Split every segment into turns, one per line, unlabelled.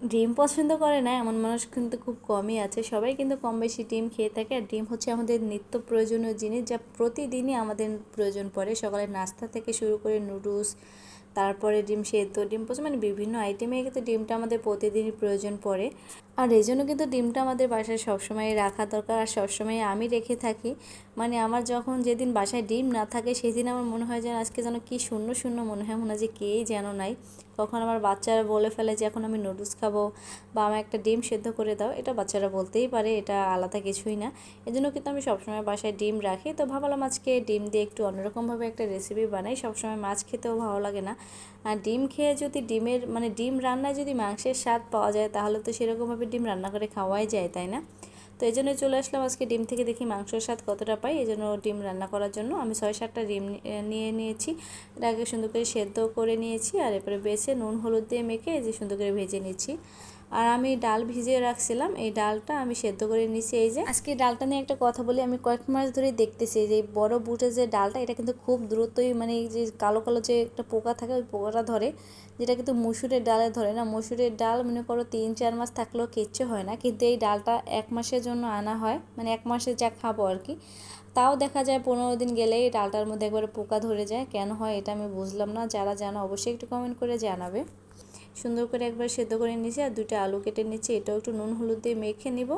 ডিম পছন্দ করে না, এমন মানুষ কিন্তু খুব কমই আছে। সবাই কিন্তু কম বেশি ডিম খেয়ে থাকে। আর ডিম হচ্ছে আমাদের নিত্য প্রয়োজনীয় জিনিস যা প্রতিদিনই আমাদের প্রয়োজন পড়ে। সকালে নাস্তা থেকে শুরু করে নুডলস, তারপরে ডিম সেদ্ধ, ডিম পছন্দ মানে বিভিন্ন আইটেমে কিন্তু ডিমটা আমাদের প্রতিদিনই প্রয়োজন পড়ে। আর এই জন্য কিন্তু ডিমটা আমাদের বাসায় সবসময় রাখা দরকার। আর সবসময় আমি রেখে থাকি। মানে আমার যখন যেদিন বাসায় ডিম না থাকে, সেদিন আমার মনে হয় যেন আজকে যেন কি শূন্য শূন্য মনে হয়। মনে হয় যে কেই যেন নাই। কখন আমার বাচ্চারা বলে ফেলে যে, এখন আমি নুডলস খাব বা আমার একটা ডিম সেদ্ধ করে দাও। এটা বাচ্চারা বলতেই পারে, এটা আলাদা কিছুই না। এজন্য কিন্তু আমি সবসময় বাসায় ডিম রাখি। তো ভাবলাম আজকে ডিম দিয়ে একটু অন্যরকমভাবে একটা রেসিপি বানাই। সবসময় মাছ খেতেও ভালো লাগে না। আর ডিম খেয়ে যদি ডিমের মানে ডিম রান্নায় যদি মাংসের স্বাদ পাওয়া যায়, তাহলে তো সেরকমভাবে ডিম রান্না করে খাওয়াই যায়, তাই না? তো এই জন্যই চলে আসলাম আজকে ডিম থেকে দেখি মাংসের স্বাদ কতটা পাই। এই জন্য ডিম রান্না করার জন্য আমি ছয় সাতটা ডিম নিয়ে নিয়েছি। এটাকে সুন্দর করে সেদ্ধ করে নিয়েছি আর এরপরে বেছে নুন, হলুদ দিয়ে মেখে যে সুন্দর করে ভেজে নিচ্ছি। আর আমি ডাল ভিজিয়ে রাখছিলাম, এই ডালটা আমি সেদ্ধ করে নিছি এই যে আজকে ডালটা নিয়ে একটা কথা বলি, আমি কয়েক মাস ধরে দেখতেছি যে বড় বুটের যে ডালটা, এটা কিন্তু খুব দ্রুতই মানে যে কালো কালো যে একটা পোকা থাকে, ওই পোকাটা ধরে, যেটা কিন্তু মুসুরের ডালে ধরে না। মুসুরের ডাল মনে করো তিন, চার মাস থাকলেও কিচ্ছু হয় না, কিন্তু এই ডালটা এক মাসের জন্য আনা হয় মানে এক মাসে যা খাব আর কি। তাও দেখা যায় পনেরো দিন গেলেই ডালটার মধ্যে একবারে পোকা ধরে যায়। কেন হয় এটা আমি বুঝলাম না, যারা জানো অবশ্যই একটু কমেন্ট করে জানাবে। সুন্দর করে একবার সেদ্ধ করে নিয়েছি আর দুটো আলু কেটে নিচ্ছি। এটাও একটু নুন হলুদ দিয়ে মেখে নিব।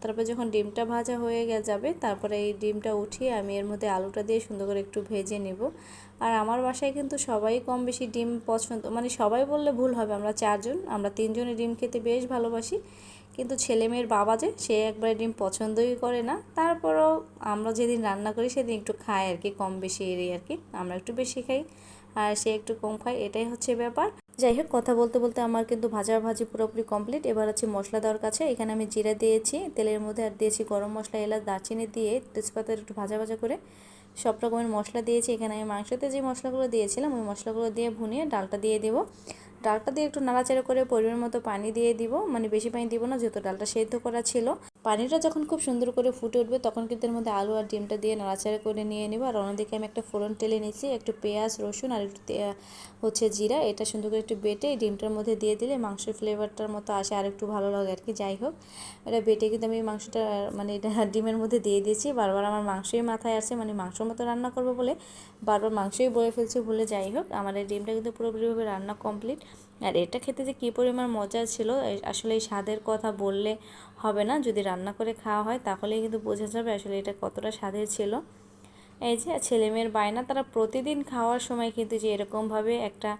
তারপর যখন ডিমটা ভাজা হয়ে যাবে, তারপরে এই ডিমটা উঠিয়ে আমি এর মধ্যে আলুটা দিয়ে সুন্দর করে একটু ভেজে নিব। আর আমার বাসায় কিন্তু সবাই কম বেশি ডিম পছন্দ মানে সবাই বললে ভুল হবে, আমরা চারজন, আমরা তিনজনে ডিম খেতে বেশ ভালোবাসি। কিন্তু ছেলে মেয়ের বাবা যে, সে একবারে ডিম পছন্দই করে না। তারপরও আমরা যেদিন রান্না করি, সেদিন একটু খাই আর কি, কম বেশি এরই আর কি, আমরা একটু বেশি খাই। আর সে একটু কম খায়, এটাই হচ্ছে ব্যাপার। যাই হোক, কথা বলতে বলতে আমার কিন্তু ভাজা ভাজি পুরোপুরি কমপ্লিট এবার আছে মশলা দেওয়ার কাছে, এখানে আমি জিরা দিয়েছি, তেলের মধ্যে আর দিয়েছি গরম মশলা, এলাচ, দারচিনি দিয়ে তেজপাতার একটু ভাজা ভাজা করে সব রকমের মশলা দিয়েছি। এখানে আমি মাংসতে যে মশলাগুলো দিয়েছিলাম, ওই মশলাগুলো দিয়ে ভুনিয়ে, ডালটা দিয়ে দেবো। ডালটা দিয়ে একটু নাড়াচাড়া করে পরিমাণ মতো পানি দিয়ে দিব। মানে বেশি পানি দিব না, যেহেতু ডালটা সেদ্ধ করা ছিল। পানিটা যখন খুব সুন্দর করে ফুটে উঠবে, তখন কিন্তু এর মধ্যে আলু আর ডিমটা দিয়ে নাড়াচাড়া করে নিয়ে নেব। আর অন্যদিকে আমি একটা ফোড়ন টেলে নিয়েছি, একটু পেঁয়াজ, রসুন আর একটু হচ্ছে জিরা। এটা সুন্দর করে একটু বেটে ডিমটার মধ্যে দিয়ে দিলে মাংসের ফ্লেভারটার মতো আসে আর একটু ভালো লাগে আর কি, যাই হোক। এটা বেটে কিন্তু আমি মাংসটা মানে এটা ডিমের মধ্যে দিয়ে দিয়েছি। বারবার আমার মাংসই মাথায় আসে মানে মাংসর মতো রান্না করব বলে বারবার মাংসই বয়ে ফেলছি বলে যাই হোক। আমার এই ডিমটা কিন্তু পুরোপুরিভাবে রান্না কমপ্লিট। আর এটা খেতে যে কী পরিমাণ মজা ছিল আসলে এই স্বাদের কথা বললে হবে না। যদি রান্না করে খাওয়া হয়, তাহলেই কিন্তু বোঝা যাবে আসলে এটা কতটা স্বাদের ছিল। এই যে ছেলে মেয়ের বায়না, তারা প্রতিদিন খাওয়ার সময় কিন্তু যে এরকমভাবে একটা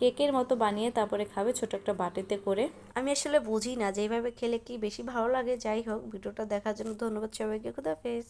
কেকের মতো বানিয়ে তারপরে খাবে ছোট একটা বাটিতে করে। আমি আসলে বুঝি না যেভাবে খেলে কি বেশি ভালো লাগে। যাই হোক, ভিডিওটা দেখার জন্য ধন্যবাদ সবাইকে। খুদাফেজ